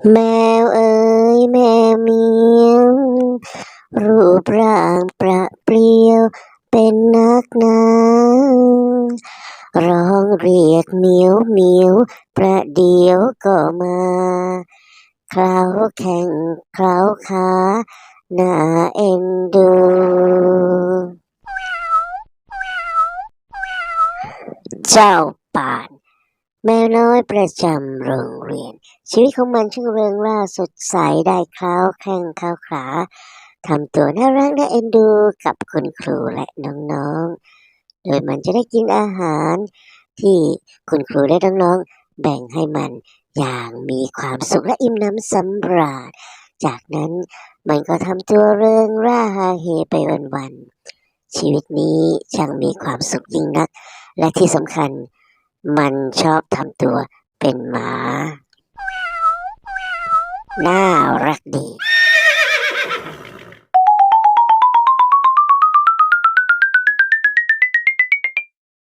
แมวเอ๋ยแม่เมียวรูปร่างประเปรียวเป็นนักหนาร้องเรียกเหมียวเหมียวประเดี๋ยวก็มาเคล้าแข้งเคล้าขาน่าเอ็นดูเจ้าป่าน แมวน้อยประจำโรงเรียน ชีวิตของมันช่างเริงร่าสดใสได้เคล้าแข้งเคล้าขาทำตัวน่ารักน่าเอ็นดูกับคุณครูและน้องๆ โดยมันจะได้กินอาหาร ที่คุณครูและน้องๆ แบ่งให้มันอย่างมีความสุขและอิ่มน้ำสำราญ จากนั้นมันก็ทำตัวเริงร่าฮาเฮไปวันๆ ชีวิตนี้ช่างมีความสุขยิ่งนัก และที่สำคัญ มันชอบทำตัวเป็นหมา น่ารักดี